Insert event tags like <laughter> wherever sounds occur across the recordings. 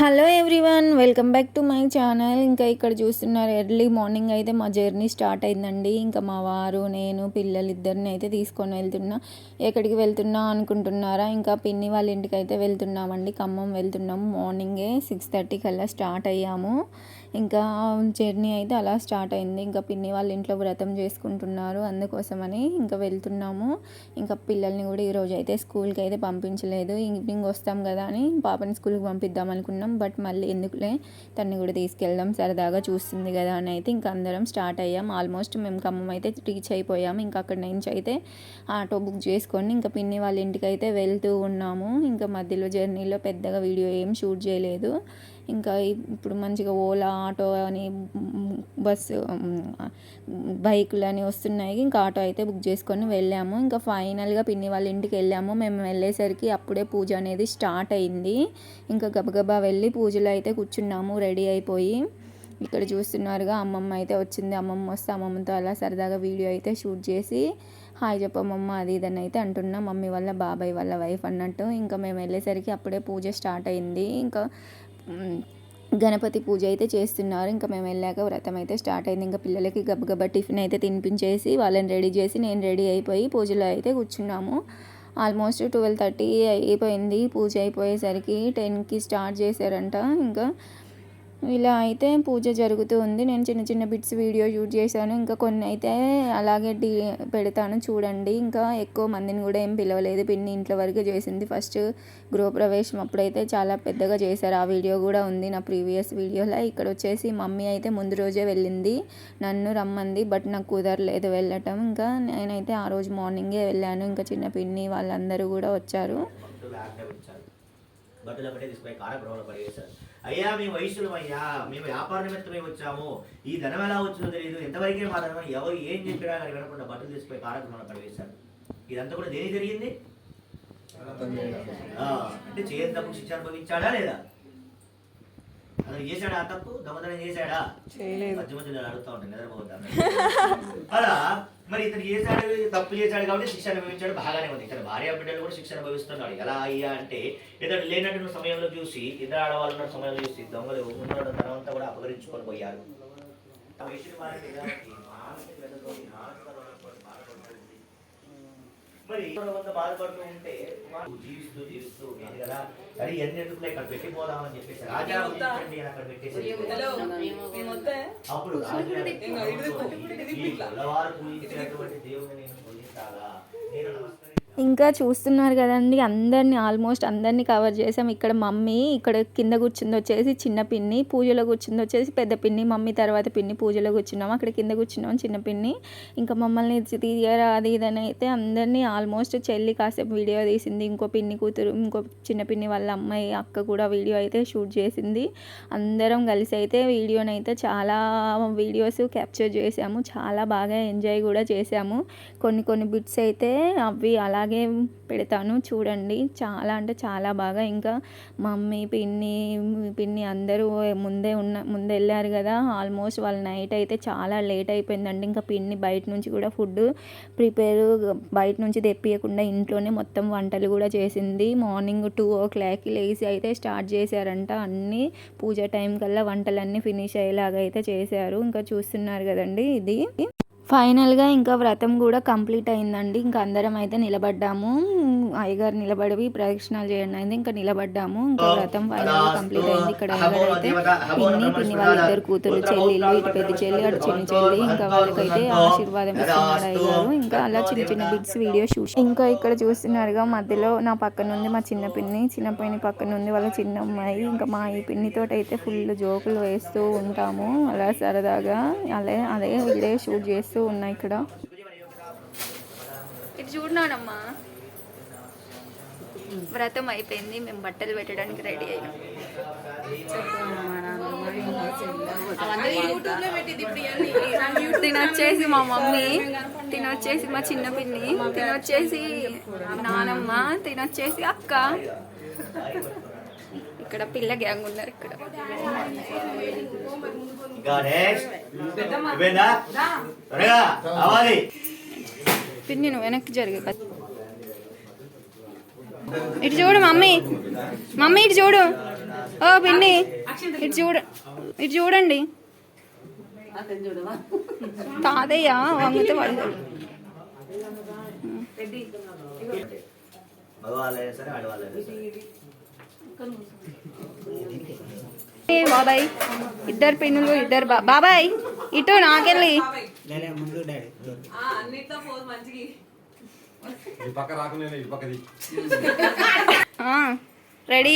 Hello everyone welcome back to my channel. ఇంకా ఇక్కడ చూస్తున్నారు ఎర్లీ మార్నింగ్ అయితే మా జర్నీ స్టార్ట్ అయిందండి. ఇంకా మా వారు నేను పిల్లలు ఇద్దరిని అయితే తీసుకొని వెళ్తున్నా. ఎక్కడికి వెళ్తున్నా అనుకుంటున్నారా? ఇంకా పిన్ని వాళ్ళ ఇంటికి అయితే వెళ్తున్నామండి. ఖమ్మం వెళ్తున్నాము మార్నింగే సిక్స్ థర్టీ కల్లా స్టార్ట్ అయ్యాము. ఇంకా జర్నీ అయితే అలా స్టార్ట్ అయింది. ఇంకా పిన్ని వాళ్ళ ఇంట్లో వ్రతం చేసుకుంటున్నారు. అందుకోసమని ఇంకా వెళ్తున్నాము. ఇంకా పిల్లల్ని కూడా ఈరోజు అయితే స్కూల్కి అయితే పంపించలేదు. ఈవినింగ్ వస్తాం కదా అని పాపని స్కూల్కి పంపిద్దాం అనుకున్నాం. బట్ మళ్ళీ ఎందుకులే తన్ని కూడా తీసుకెళ్దాం. సరదాగా చూస్తుంది కదా అని అయితే ఇంకా అందరం స్టార్ట్ అయ్యాం. ఆల్మోస్ట్ మేము ఖమ్మం అయితే రీచ్ అయిపోయాము. ఇంకా అక్కడ నుంచి అయితే ఆటో బుక్ చేసుకొని ఇంకా పిన్ని వాళ్ళ ఇంటికి అయితే వెళ్తూ ఉన్నాము. ఇంకా మధ్యలో జర్నీలో పెద్దగా వీడియో ఏం షూట్ చేయలేదు. ఇంకా ఇప్పుడు మంచిగా ఓలా ఆటో అని బస్సు బైకులు అని వస్తున్నాయి. ఇంకా ఆటో అయితే బుక్ చేసుకొని వెళ్ళాము. ఇంకా ఫైనల్గా పిన్ని వాళ్ళ ఇంటికి వెళ్ళాము. మేము వెళ్ళేసరికి అప్పుడే పూజ అనేది స్టార్ట్ అయింది. ఇంకా గబగబా వెళ్ళి పూజలో అయితే కూర్చున్నాము రెడీ అయిపోయి. ఇక్కడ చూస్తున్నారుగా అమ్మమ్మ అయితే వచ్చింది. అమ్మమ్మ వస్తే అమ్మమ్మతో అలా సరదాగా వీడియో అయితే షూట్ చేసి హాయ్ చెప్పమ్మమ్మ అది ఇదని అయితే అంటున్నా. మమ్మీ వల్ల బాబాయ్ వాళ్ళ వైఫ్ అన్నట్టు. ఇంకా మేము వెళ్ళేసరికి అప్పుడే పూజ స్టార్ట్ అయింది. ఇంకా గణపతి పూజ అయితే చేస్తున్నారు. ఇంకా మేము వెళ్ళాక వ్రతం అయితే స్టార్ట్ అయింది. ఇంకా పిల్లలకి గబగబా టిఫిన్ అయితే తినిపించేసి వాళ్ళని రెడీ చేసి నేను రెడీ అయిపోయి పూజలో అయితే కూర్చున్నాము. ఆల్మోస్ట్ ట్వెల్వ్ థర్టీ అయిపోయింది. పూజ అయిపోయేసరికి టెన్కి స్టార్ట్ చేశారంట. ఇంకా ఇలా అయితే పూజ జరుగుతూ ఉంది. నేను చిన్న చిన్న బిట్స్ వీడియో షూట్ చేశాను. ఇంకా కొన్ని అయితే అలాగే డి పెడతాను చూడండి. ఇంకా ఎక్కువ మందిని కూడా ఏం పిలవలేదు. పిన్ని ఇంట్లో వరకే చేసింది. ఫస్ట్ గృహప్రవేశం అప్పుడైతే చాలా పెద్దగా చేశారు. ఆ వీడియో కూడా ఉంది. నా ప్రీవియస్ వీడియోలో ఇక్కడ వచ్చేసి మమ్మీ అయితే ముందు రోజే వెళ్ళింది. నన్ను రమ్మంది బట్ నాకు కుదరలేదు వెళ్ళటం. ఇంకా నేనైతే ఆ రోజు మార్నింగే వెళ్ళాను. ఇంకా చిన్న పిన్ని వాళ్ళందరూ కూడా వచ్చారు. బట్టలు ఒకటే తీసుకుపోయి కారగృహంలో పడేశారు. అయ్యా మేము వయసులం అయ్యా మేము వ్యాపార నిమిత్తమై వచ్చాము. ఈ ధనం ఎలా వచ్చిందో తెలియదు ఎంతవరకే మా ధనం ఎవరు ఏం చెప్పినా కానీ వినకుండా బట్టలు తీసుకుపోయి కారగృహంలో పడవేశారు ఇదంతా కూడా దేని జరిగింది? అంటే చేయని తప్పు శిక్ష అనుభవించాడా లేదా? అతను చేశాడా ఆ తప్పు? దొంగతనం చేశాడా? మధ్య మధ్యలో అడుగుతా ఉంటాను నిద్రపోతాను అలా <laughs> మరి ఇతను చేశాడు తప్పు చేశాడు కాబట్టి శిక్ష అనుభవించాడు బాగానే ఉంది. ఇతను భార్య బిడ్డలు కూడా శిక్ష అనుభవిస్తున్నాడు. ఎలా అయ్యా అంటే ఇతడు లేనటువంటి సమయంలో చూసి ఇద్దరు ఆడవాళ్ళు ఉన్న సమయంలో చూసి దొంగలు ఉన్న తనమంతా కూడా అపహరించుకొని పోయారు. మరి వద్ద బాధపడుతూ ఉంటే జీవిస్తూ జీవిస్తూ కదా అరే ఎన్ని ఎందుకు ఇక్కడ పెట్టిపోదామని చెప్పేసి రాజా అని అక్కడ పెట్టేసి అప్పుడు రాజు పూజించినటువంటి దేవుని నేను? ఇంకా చూస్తున్నారు కదండి అందరినీ ఆల్మోస్ట్ అందరినీ కవర్ చేసాం. ఇక్కడ మమ్మీ ఇక్కడ కింద కూర్చుంది వచ్చేసి చిన్న పిన్ని పూజలో కూర్చుంది వచ్చేసి పెద్ద పిన్ని మమ్మీ తర్వాత పిన్ని పూజలో కూర్చున్నాం. అక్కడ కింద కూర్చున్నాం చిన్న పిన్ని. ఇంకా మమ్మల్ని తీయరా అది ఇదని అయితే అందరినీ ఆల్మోస్ట్ చెల్లి కాసేపు వీడియో తీసింది. ఇంకో పిన్ని కూతురు ఇంకో చిన్న పిన్ని వాళ్ళ అమ్మాయి అక్క కూడా వీడియో అయితే షూట్ చేసింది. అందరం కలిసి అయితే వీడియోని అయితే చాలా వీడియోస్ క్యాప్చర్ చేసాము. చాలా బాగా ఎంజాయ్ కూడా చేసాము. కొన్ని కొన్ని బిట్స్ అయితే అవి అలా అలాగే పెడతాను. చూడండి. చాలా అంటే చాలా బాగా ఇంకా మమ్మీ పిన్ని పిన్ని అందరూ ముందే ఉన్న ముందే వెళ్ళారు కదా. ఆల్మోస్ట్ వాళ్ళ నైట్ అయితే చాలా లేట్ అయిపోయిందండి. ఇంకా పిన్ని బయట నుంచి కూడా ఫుడ్ ప్రిపేర్ బయట నుంచి తెప్పియకుండా ఇంట్లోనే మొత్తం వంటలు కూడా చేసింది. మార్నింగ్ టూ ఓ క్లాక్కి లేచి అయితే స్టార్ట్ చేశారంట. అన్నీ పూజ టైం కల్లా వంటలన్నీ ఫినిష్ అయ్యేలాగా అయితే చేశారు. ఇంకా చూస్తున్నారు కదండి ఇది. ఫైనల్గా ఇంకా వ్రతం కూడా కంప్లీట్ అయిందండి. ఇంకా అందరం అయితే నిలబడ్డాము. అయ్యగారు నిలబడి ప్రదక్షిణాలు చేయండి అయింది. ఇంకా నిలబడ్డాము. ఇంకా వ్రతం ఫైనల్గా కంప్లీట్ అయింది. ఇక్కడ అయ్యగారు అయితే పిన్ని పిన్ని వాళ్ళ ఇద్దరు కూతురు చెల్లిలు ఇటు పెద్ద చెల్లి అటు చిన్న చెల్లి ఇంకా వాళ్ళకైతే ఆశీర్వాదం ఇస్తున్నాడు అయ్యగారు ఇంకా అలా చిన్న చిన్న బిట్స్ వీడియో షూట్ ఇంకా ఇక్కడ చూస్తున్నారుగా మధ్యలో నా పక్కన ఉంది మా చిన్న పిన్ని. చిన్న పిన్ని పక్కన ఉంది వాళ్ళ చిన్న అమ్మాయి. ఇంకా మా ఈ పిన్నితో అయితే ఫుల్ జోకులు వేస్తూ ఉంటాము. అలా సరదాగా అదే అదే వీడియో షూట్ చేస్తూ ఉన్నాయి ఇక్కడ. ఇది చూడనానమ్మా వ్రతం అయిపోయింది మేము బట్టలు పెట్టడానికి రెడీ అయ్యాం తినొచ్చేసి మా మమ్మీ తినొచ్చేసి మా చిన్న పిన్ని తినొచ్చేసి నానమ్మ తినొచ్చేసి అక్క. ఇక్కడ పిల్ల గ్యాంగ్ ఉన్నారు ఇక్కడ ఇంకా నెక్స్ట్ అయిపోయిందా త్వరగా రావాలి పిన్ని నువ్వు వెనక్కి జరిగే ఇటు చూడు మమ్మీ. మమ్మీ ఇటు చూడు. ఓ పిన్ని. ఇటు చూడ. ఇటు చూడండి. తాతయ్య వంగితే మగవాళ్ళైనా సరే బాబాయ్? ఇద్దరు పిన్నులు ఇద్దరు బా బాబాయ్ ఇటు నాకెళ్ళి. రెడీ?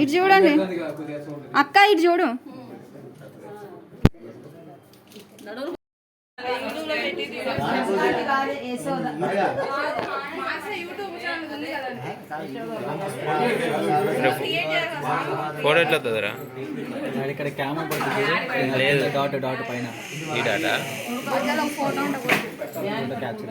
ఇటు చూడండి. అక్క ఇటు చూడు. ఫోటో ఎట్లా వస్తుందిరా? ఇక్కడ క్యామ్ పడుతుంది లేదు. డాట్ డాట్ పైన. ఈ డాటా? క్యాప్చర్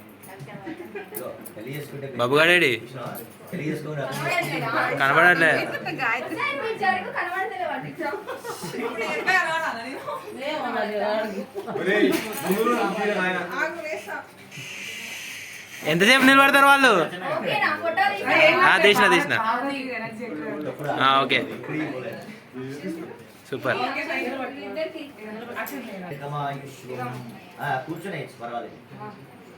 బాబు గాడేడి కనబడట్లే. ఎంతసేపు నిలబడతారు వాళ్ళు? ఆ, తీసిన తీసిన. ఆ, ఓకే. సూపర్. కూర్చొని పర్వాలేదు.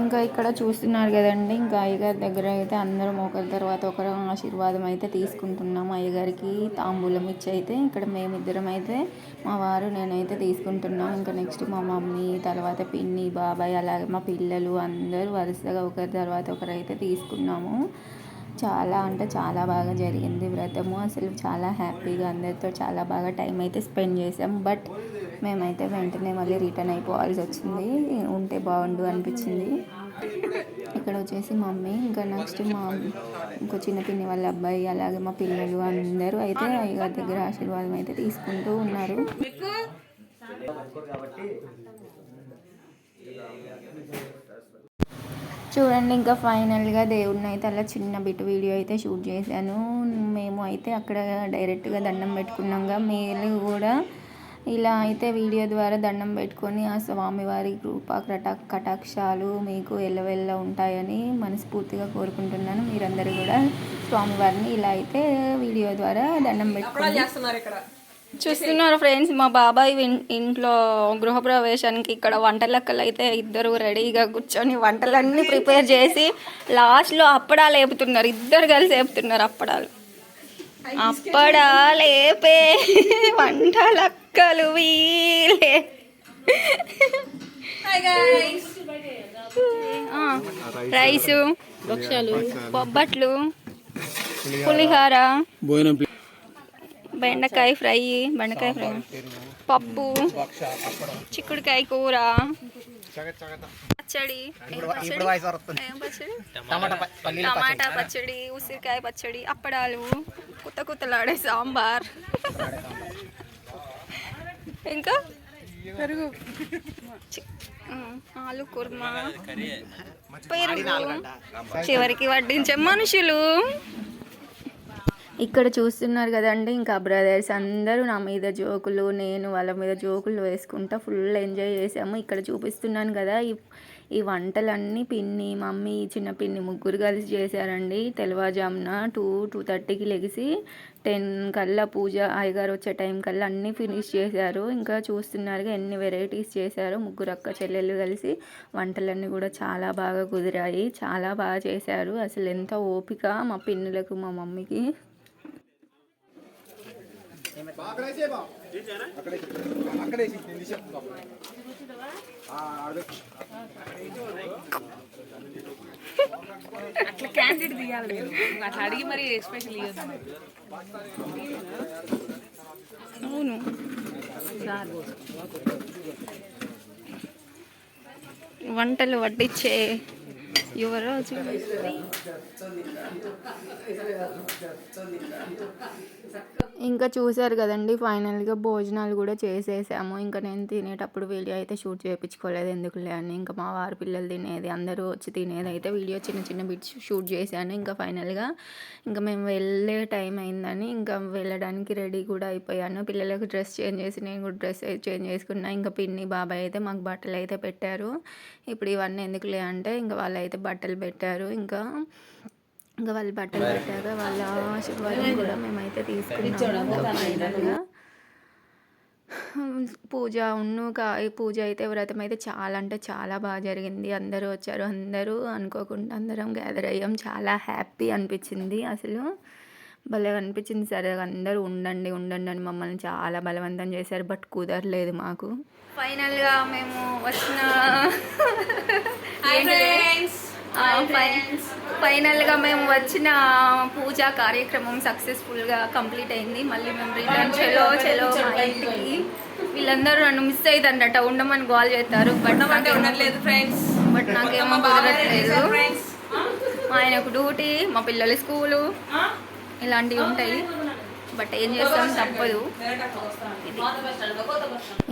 ఇంకా ఇక్కడ చూస్తున్నారు కదండి ఇంకా అయ్యగారి దగ్గర అయితే అందరం ఒకరి తర్వాత ఒకరు ఆశీర్వాదం అయితే తీసుకుంటున్నాం. అయ్యగారికి తాంబూలం ఇచ్చి అయితే ఇక్కడ మేమిద్దరం అయితే మా వారు నేనైతే తీసుకుంటున్నాం. ఇంకా నెక్స్ట్ మా మమ్మీ తర్వాత పిన్ని బాబాయ్ అలాగే మా పిల్లలు అందరూ వరుసగా ఒకరి తర్వాత ఒకరు అయితే తీసుకున్నాము. చాలా అంటే చాలా బాగా జరిగింది వ్రతము. అసలు చాలా హ్యాపీగా అందరితో చాలా బాగా టైం అయితే స్పెండ్ చేసాం. బట్ మేమైతే వెంటనే మళ్ళీ రిటర్న్ అయిపోవాల్సి వచ్చింది. ఉంటే బాగుండు అనిపించింది. ఇక్కడ వచ్చేసి మమ్మీ ఇంకా నెక్స్ట్ మా ఇంకో చిన్న పిన్ని వాళ్ళ అబ్బాయి అలాగే మా పిల్లలు అందరూ అయితే అయ్యగారి దగ్గర ఆశీర్వాదం అయితే తీసుకుంటూ ఉన్నారు. చూడండి ఇంకా ఫైనల్గా దేవుడిని అయితే అలా చిన్న బిట్ వీడియో అయితే షూట్ చేశాను. మేము అయితే అక్కడ డైరెక్ట్గా దండం పెట్టుకున్నాం. మీరు కూడా ఇలా అయితే వీడియో ద్వారా దండం పెట్టుకొని ఆ స్వామివారి కృపా కటా కటాక్షాలు మీకు ఎల్లవెల్ల ఉంటాయని మనస్ఫూర్తిగా కోరుకుంటున్నాను. మీరందరూ కూడా స్వామివారిని ఇలా అయితే వీడియో ద్వారా దండం పెట్టుకోండి చూస్తున్నారు ఫ్రెండ్స్ మా బాబాయ్ ఇంట్లో గృహప్రవేశానికి ఇక్కడ వంట లెక్కలు అయితే ఇద్దరు రెడీగా కూర్చొని వంటలన్నీ ప్రిపేర్ చేసి లాస్ట్లో అప్పడాలు వేపుతున్నారు ఇద్దరు కలిసి వేపుతున్నారు అప్పడాలు. అప్పడాలు వేపే వంట వీలే. రైసు బొబ్బట్లు పులిహోర. బెండకాయ ఫ్రై బెండకాయ ఫ్రై. పప్పు చిక్కుడుకాయ కూర. పచ్చడి. టమాటా పచ్చడి. ఉసిరికాయ పచ్చడి అప్పడాలు కుత్త కుత్తలాడే సాంబార్. ఇంకా? పెరుగు. ఆలు కుర్మా పెరుగు. చివరికి వడ్డించే మనుషులు. ఇక్కడ చూస్తున్నారు కదండి ఇంకా బ్రదర్స్ అందరూ నా మీద జోకులు నేను వాళ్ళ మీద జోకులు వేసుకుంటా ఫుల్ ఎంజాయ్ చేసాము ఇక్కడ చూపిస్తున్నాను కదా ఈ ఈ వంటలన్నీ పిన్ని మమ్మీ చిన్న పిన్ని ముగ్గురు కలిసి చేశారండి. తెల్లవారుజామున టూ టూ థర్టీకి లెగిసి టెన్ కల్లా పూజ అయ్యగారు వచ్చే టైం కల్లా అన్నీ ఫినిష్ చేశారు. ఇంకా చూస్తున్నారుగా ఎన్ని వెరైటీస్ చేశారు. ముగ్గురు అక్క చెల్లెళ్ళు కలిసి వంటలన్నీ కూడా చాలా బాగా కుదిరాయి. చాలా బాగా చేశారు. అసలు ఎంత ఓపిక మా పిన్నులకు మా మమ్మీకి. అట్లా క్యాండిడేట్ తీయాలి మీరు. అట్లా అడిగి మరి ఇవ్వదు అవును. వంటలు వడ్డించే యువరాజు. ఇంకా చూసారు కదండి ఫైనల్గా భోజనాలు కూడా చేసేసాము. ఇంకా నేను తినేటప్పుడు వీడియో అయితే షూట్ చేయించుకోలేదు ఎందుకులే అని. ఇంకా మా వారి పిల్లలు తినేది అందరూ వచ్చి తినేది అయితే వీడియో చిన్న చిన్న బిట్స్ షూట్ చేశాను. ఇంకా ఫైనల్గా ఇంకా మేము వెళ్ళే టైం అయిందని ఇంకా వెళ్ళడానికి రెడీ కూడా అయిపోయాను. పిల్లలకు డ్రెస్ చేంజ్ చేసి నేను కూడా డ్రెస్ చేంజ్ చేసుకున్నా. ఇంకా పిన్ని బాబాయ్ అయితే మాకు బట్టలు అయితే పెట్టారు. ఇప్పుడు ఇవన్నీ ఎందుకులే అంటే ఇంకా వాళ్ళు అయితే బట్టలు పెట్టారు. ఇంకా ఇంకా వాళ్ళు బట్టలు పెట్టాక వాళ్ళ ఆశీర్వాదం కూడా మేమైతే తీసుకున్నాము ఫైనల్గా పూజ ఉన్ను కా ఈ పూజ అయితే వ్రతం అయితే చాలా అంటే చాలా బాగా జరిగింది. అందరూ వచ్చారు అందరూ అనుకోకుండా అందరం గ్యాదర్ అయ్యాం. చాలా హ్యాపీ అనిపించింది అసలు. భలే అనిపించింది సరే అందరూ ఉండండి ఉండండి అని మమ్మల్ని చాలా బలవంతం చేశారు బట్ కుదరలేదు మాకు. ఫైనల్గా మేము వచ్చిన <laughs> ఫైనల్గా మేము వచ్చిన పూజా కార్యక్రమం సక్సెస్ఫుల్గా కంప్లీట్ అయింది. మళ్ళీ మేము రిటర్న్ చెలో చెలో మా ఇంటికి. వీళ్ళందరూ నన్ను మిస్ అవుతుందట ఉండమని కాల్ చేస్తారు బట్ ఉండట్లేదు ఫ్రెండ్స్ బట్ నాకేమో కుదరట్లేదు. ఆయనకు డ్యూటీ మా పిల్లల స్కూలు ఇలాంటివి ఉంటాయి. బట్ ఏం చేస్తాం తప్పదు.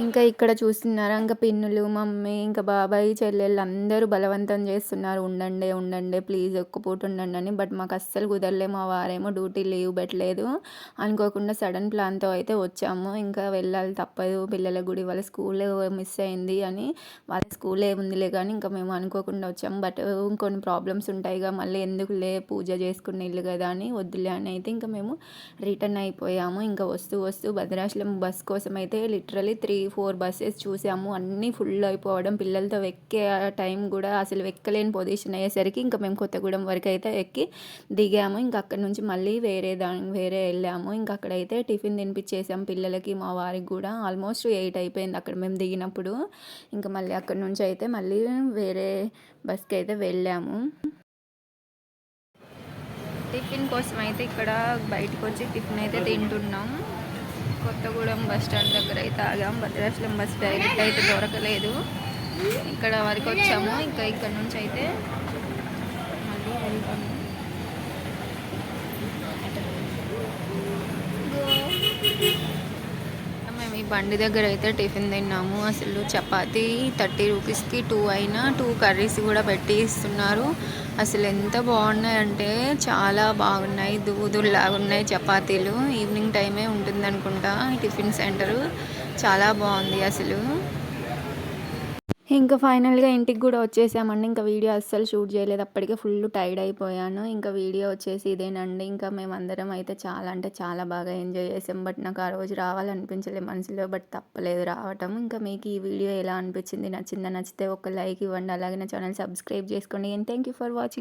ఇంకా ఇక్కడ చూస్తున్నారా ఇంకా పిన్నులు మమ్మీ ఇంకా బాబాయ్ చెల్లెళ్ళు అందరూ బలవంతం చేస్తున్నారు. ఉండండి ఉండండి ప్లీజ్ ఒక్క పూట ఉండండి అని. బట్ మాకు అస్సలు కుదరలే మా వారేమో డ్యూటీ లీవ్ పెట్టలేదు. అనుకోకుండా సడన్ ప్లాన్తో అయితే వచ్చాము. ఇంకా వెళ్ళాలి తప్పదు పిల్లల గుడి వాళ్ళ స్కూల్ మిస్ అయింది అని. వాళ్ళ స్కూల్ ఏముందిలే కానీ ఇంకా మేము అనుకోకుండా వచ్చాము. బట్ ఇంకొన్ని ప్రాబ్లమ్స్ ఉంటాయిగా మళ్ళీ ఎందుకులే పూజ చేసుకునే ఇల్లు కదా అని. వద్దులే అని అయితే ఇంకా మేము రిటర్న్ అయిపోయాము. ఇంకా వస్తూ వస్తూ భద్రాచలం బస్ కోసం అయితే లిటరలీ త్రీ ఫోర్ బస్సెస్ చూసాము. అన్నీ ఫుల్ అయిపోవడం పిల్లలతో ఎక్కే టైం కూడా అసలు ఎక్కలేని పొజిషన్ అయ్యేసరికి ఇంకా మేము కొత్తగూడెం వరకు అయితే ఎక్కి దిగాము. ఇంకా అక్కడ నుంచి మళ్ళీ వేరే దాని వేరే వెళ్ళాము. ఇంకా అక్కడైతే టిఫిన్ తినిపించేసాము పిల్లలకి మా వారికి కూడా. ఆల్మోస్ట్ ఎయిట్ అయిపోయింది అక్కడ మేము దిగినప్పుడు. ఇంకా మళ్ళీ అక్కడ నుంచి అయితే మళ్ళీ వేరే బస్కి అయితే వెళ్ళాము. టిఫిన్ కోసం అయితే ఇక్కడ బయటకు వచ్చి టిఫిన్ అయితే తింటున్నాం. కొత్తగూడెం బస్ స్టాండ్ దగ్గర అయితే ఆగాం. భద్రాచలం బస్ డైరెక్ట్ అయితే దొరకలేదు. ఇక్కడ వరకు వచ్చాము ఇంకా ఇక్కడ నుంచి అయితే మళ్ళీ వెళ్తాము. మేము ఈ బండి దగ్గర అయితే టిఫిన్ తిన్నాము. అసలు చపాతీ థర్టీ రూపీస్కి టూ అయినా టూ కర్రీస్ కూడా పెట్టి ఇస్తున్నారు. అసలు ఎంత బాగున్నాయంటే చాలా బాగున్నాయి. దూదుల్లాగా ఉన్నాయి చపాతీలు. ఈవినింగ్ టైమే ఉంటుంది అనుకుంటా టిఫిన్ సెంటరు చాలా బాగుంది అసలు. ఇంకా ఫైనల్గా ఇంటికి కూడా వచ్చేసామండి. ఇంకా వీడియో అస్సలు షూట్ చేయలేదు. అప్పటికే ఫుల్ టైర్డ్ అయిపోయాను. ఇంకా వీడియో వచ్చేసి ఇదేనండి. ఇంకా మేమందరం అయితే చాలా అంటే చాలా బాగా ఎంజాయ్ చేసాం. బట్ నాకు ఆ రోజు రావాలనిపించలేదు మనసులో. బట్ తప్పలేదు రావటం. ఇంకా మీకు ఈ వీడియో ఎలా అనిపించింది? నచ్చిందా? నచ్చితే ఒక లైక్ ఇవ్వండి. అలాగే నా ఛానల్ సబ్స్క్రైబ్ చేసుకోండి. And thank you for watching.